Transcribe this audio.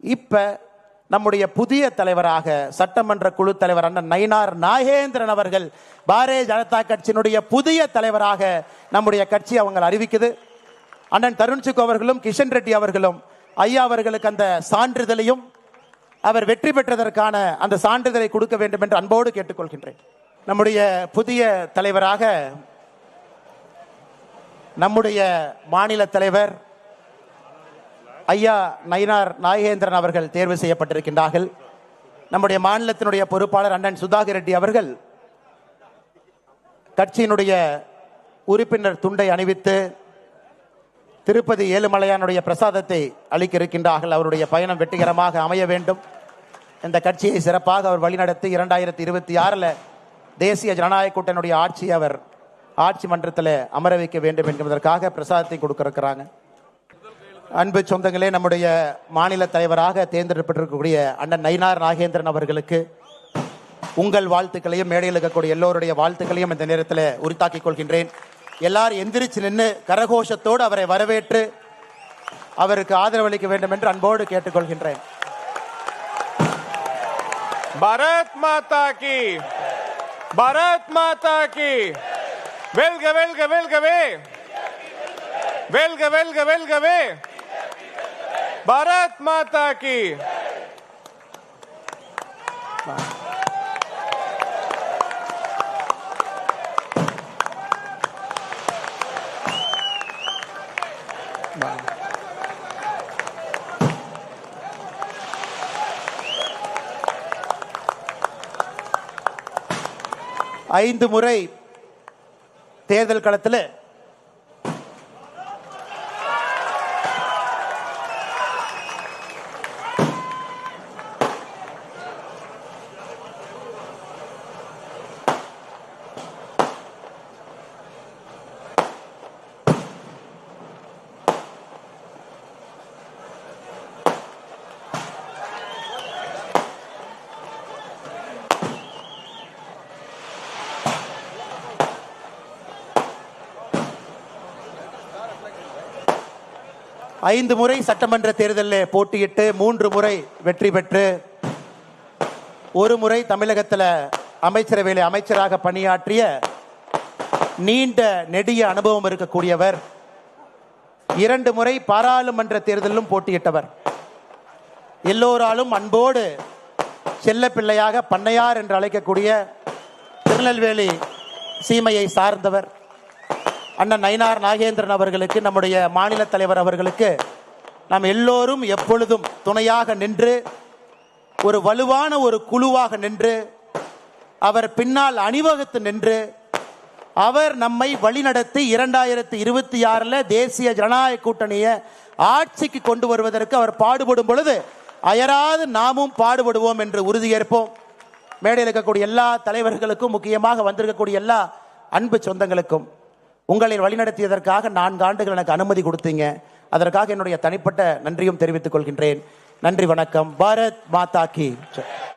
இப்போ நம்முடைய புதிய தலைவராக சட்டமன்ற குழு தலைவர் அண்ணன் நயினார் நாகேந்திரன் அவர்கள் பாரதிய ஜனதா கட்சியினுடைய புதிய தலைவராக நம்முடைய கட்சி அவங்க அறிவிக்குது. அண்ணன் தருண்சுக் அவர்களும் கிஷன் ரெட்டி அவர்களும் ஐயா அவர்களுக்கு அந்த சான்றிதழையும் அவர் வெற்றி பெற்றதற்கான அந்த சான்றிதழை கொடுக்க வேண்டும் என்று அன்போடு கேட்டுக்கொள்கின்றேன். நம்முடைய புதிய தலைவராக நம்முடைய மாநில தலைவர் ஐயா நயினார் நாகேந்திரன் அவர்கள் தேர்வு செய்யப்பட்டிருக்கின்றார்கள். நம்முடைய மாநிலத்தினுடைய பொறுப்பாளர் அண்ணன் சுதாகர் ரெட்டி அவர்கள் கட்சியினுடைய உறுப்பினர் துண்டை அணிவித்து திருப்பதி ஏழுமலையானுடைய பிரசாதத்தை அளிக்க இருக்கின்றார்கள் அவருடைய பயணம் வெற்றிகரமாக அமைய வேண்டும். இந்த கட்சியை சிறப்பாக அவர் வழிநடத்தி இரண்டாயிரத்தி இருபத்தி ஆறில் தேசிய ஜனநாயக கூட்டணியுடைய ஆட்சி அவர் ஆட்சி மன்றத்தில் அமர வைக்க வேண்டும் என்பதற்காக பிரசாதத்தை கொடுக்க இருக்கிறாங்க. அன்பு சொந்தங்களே நம்முடைய மாநில தலைவராக தேர்ந்தெடுக்கப்பட்டிருக்கக்கூடிய அண்ணன் நயினார் நாகேந்திரன் அவர்களுக்கு உங்கள் வாழ்த்துக்களையும் மேடையில் இருக்கக்கூடிய எல்லோருடைய வாழ்த்துக்களையும் இந்த நேரத்தில் உரித்தாக்கிக் கொள்கின்றேன். எல்லாரும் எந்திரிச்சு நின்று கரகோஷத்தோடு அவரை வரவேற்று அவருக்கு ஆதரவளிக்க வேண்டும் என்று அன்போடு கேட்டுக்கொள்கின்றேன். பரத் மாதா கி பரத் மாதா கி. வெல்க வெல்க வெல்கவே. வெல்க வெல்க வெல்கவே. பரத் மாதா கி. ஐந்து முறை தேர்தல் களத்தில் ஐந்து முறை சட்டமன்ற தேர்தலில் போட்டியிட்டு மூன்று முறை வெற்றி பெற்று ஒரு முறை தமிழகத்தில் அமைச்சரவையில் அமைச்சராக பணியாற்றிய நீண்ட நெடிய அனுபவம் இருக்கக்கூடியவர் இரண்டு முறை பாராளுமன்ற தேர்தலிலும் போட்டியிட்டவர். எல்லோராலும் அன்போடு செல்ல பிள்ளையாக பண்ணையார் என்று அழைக்கக்கூடிய திருநெல்வேலி சீமையை சார்ந்தவர். அண்ணன் நயினார் நாகேந்திரன் அவர்களுக்கு நம்முடைய மாநில தலைவர் அவர்களுக்கு நாம் எல்லோரும் எப்பொழுதும் துணையாக நின்று ஒரு வலுவான ஒரு குழுவாக நின்று அவர் பின்னால் அணிவகுத்து நின்று அவர் நம்மை வழிநடத்தி இரண்டாயிரத்தி இருபத்தி ஆறில் தேசிய ஜனநாயக கூட்டணியை ஆட்சிக்கு கொண்டு வருவதற்கு அவர் பாடுபடும் பொழுது அயராது நாமும் பாடுபடுவோம் என்று உறுதியேற்போம். மேடையில் இருக்கக்கூடிய எல்லா தலைவர்களுக்கும் முக்கியமாக வந்திருக்கக்கூடிய எல்லா அன்பு சொந்தங்களுக்கும். உங்களை வழிநடத்தியதற்காக நான்கு ஆண்டுகள் எனக்கு அனுமதி கொடுத்தீங்க. அதற்காக என்னுடைய தனிப்பட்ட நன்றியும் தெரிவித்துக் கொள்கின்றேன். நன்றி வணக்கம். பாரத் மாதா கி.